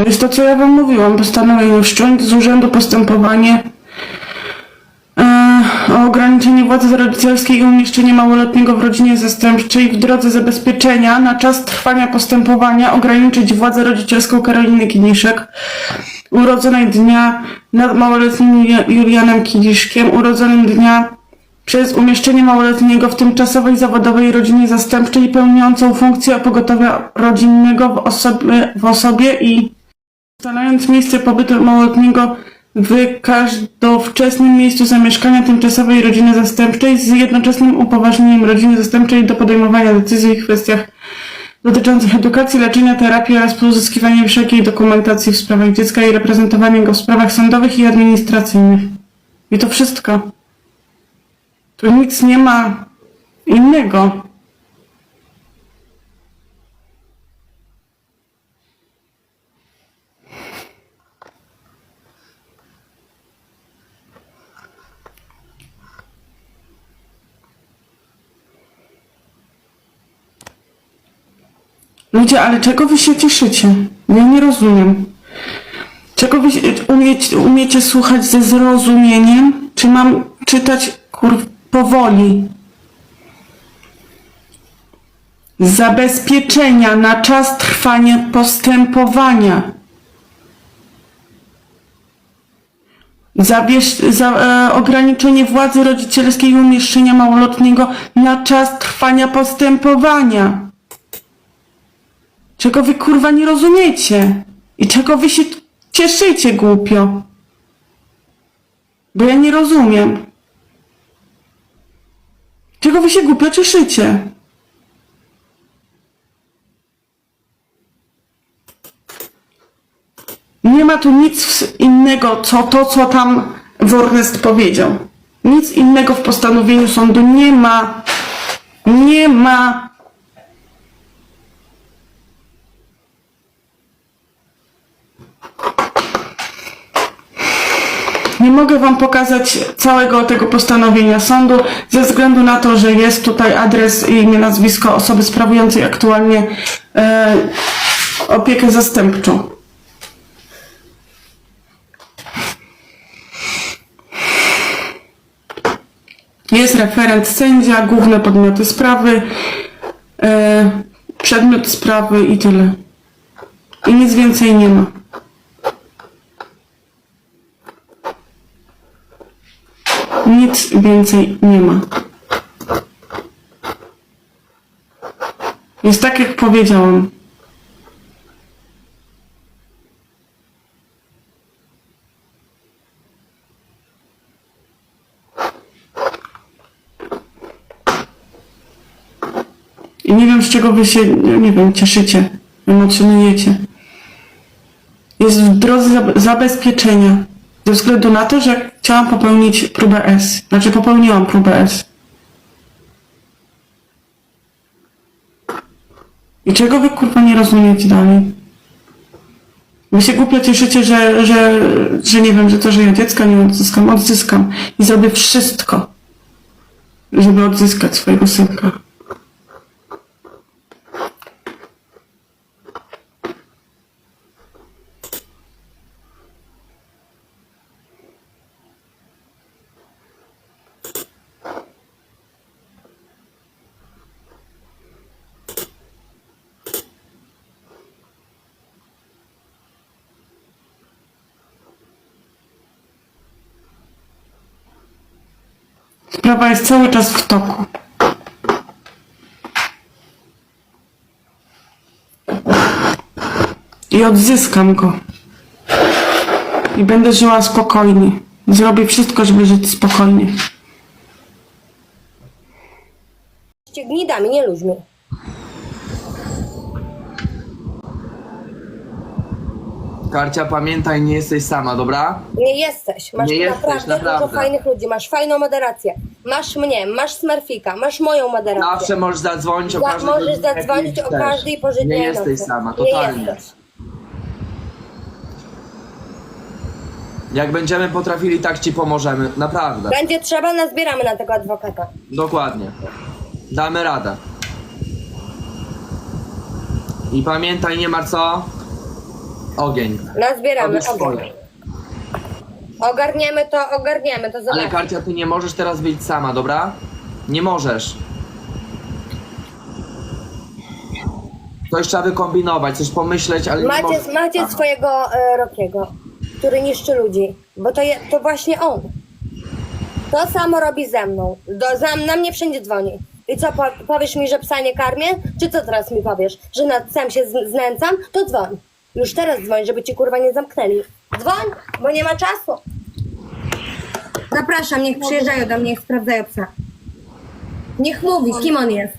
To jest to, co ja wam mówiłam. Postanowienie wszcząć z urzędu postępowanie e, o ograniczenie władzy rodzicielskiej i umieszczenie małoletniego w rodzinie zastępczej w drodze zabezpieczenia na czas trwania postępowania ograniczyć władzę rodzicielską Karoliny Kiniszek, urodzonej dnia nad małoletnim Julia- Julianem Kiniszkiem, urodzonym dnia przez umieszczenie małoletniego w tymczasowej zawodowej rodzinie zastępczej pełniącą funkcję pogotowia rodzinnego w osobie, w osobie i ustalając miejsce pobytu małoletniego w każdowczesnym miejscu zamieszkania tymczasowej rodziny zastępczej z jednoczesnym upoważnieniem rodziny zastępczej do podejmowania decyzji w kwestiach dotyczących edukacji, leczenia, terapii oraz pozyskiwania wszelkiej dokumentacji w sprawach dziecka i reprezentowania go w sprawach sądowych i administracyjnych. I to wszystko. Tu nic nie ma innego. Ludzie, ale czego wy się cieszycie? Ja nie rozumiem. Czego wy umiecie, umiecie słuchać ze zrozumieniem? Czy mam czytać kur powoli? Zabezpieczenia na czas trwania postępowania. Zawiesz, za, e, ograniczenie władzy rodzicielskiej umieszczenia małoletniego na czas trwania postępowania. Czego wy kurwa nie rozumiecie? I czego wy się cieszycie głupio? Bo ja nie rozumiem. Czego wy się głupio cieszycie? Nie ma tu nic innego, co to, co tam Wornest powiedział. Nic innego w postanowieniu sądu nie ma. Nie ma. Nie mogę Wam pokazać całego tego postanowienia sądu ze względu na to, że jest tutaj adres i imię, nazwisko osoby sprawującej aktualnie e, opiekę zastępczą. Jest referent sędzia, główne podmioty sprawy, e, przedmiot sprawy i tyle. I nic więcej nie ma. Nic więcej nie ma. Jest tak, jak powiedziałam. I nie wiem, z czego wy się, nie wiem, cieszycie, emocjonujecie. Jest w drodze zab- zabezpieczenia. Ze względu na to, że chciałam popełnić próbę S. Znaczy popełniłam próbę S. I czego wy kurwa nie rozumiecie dalej? Wy się głupio cieszycie, że, że, że nie wiem, że to, że ja dziecka nie odzyskam, odzyskam. I zrobię wszystko, żeby odzyskać swojego synka. Sprawa jest cały czas w toku. I odzyskam go. I będę żyła spokojnie. Zrobię wszystko, żeby żyć spokojnie. Jesteście gnidami, nie ludźmi. Karcia, pamiętaj, nie jesteś sama, dobra? Nie jesteś. Masz Nie tu jesteś, naprawdę, naprawdę. dużo fajnych ludzi. Masz fajną moderację. Masz mnie, masz Smurfika, masz moją moderację. Zawsze możesz zadzwonić o Za- każdej możesz godzinie, zadzwonić o chcesz. każdej porze dnia Nie i jesteś nocy. sama, Nie totalnie. jesteś. Jak będziemy potrafili, tak ci pomożemy, naprawdę. Będzie trzeba, nazbieramy na tego adwokata. Dokładnie. Damy radę. I pamiętaj, nie ma co. Ogień. Nazbieramy Robisz swoje. ogień. Ogarniemy to, ogarniemy to, Ale zobacz. Karcia, ty nie możesz teraz wyjść sama, dobra? Nie możesz. Coś trzeba wykombinować, coś pomyśleć, ale nie Macie, możesz. macie sama. swojego e, Rokiego, który niszczy ludzi, bo to, je, to właśnie on. To samo robi ze mną. Do, za, na mnie wszędzie dzwoni. I co, po, powiesz mi, że psa nie karmię? Czy co teraz mi powiesz? Że nad psem się z, znęcam? To dzwoń. Już teraz dzwoń, żeby ci kurwa nie zamknęli. Dzwoń, bo nie ma czasu. Zapraszam, niech przyjeżdżają do mnie, niech sprawdzają psa. Niech mówi, kim on jest.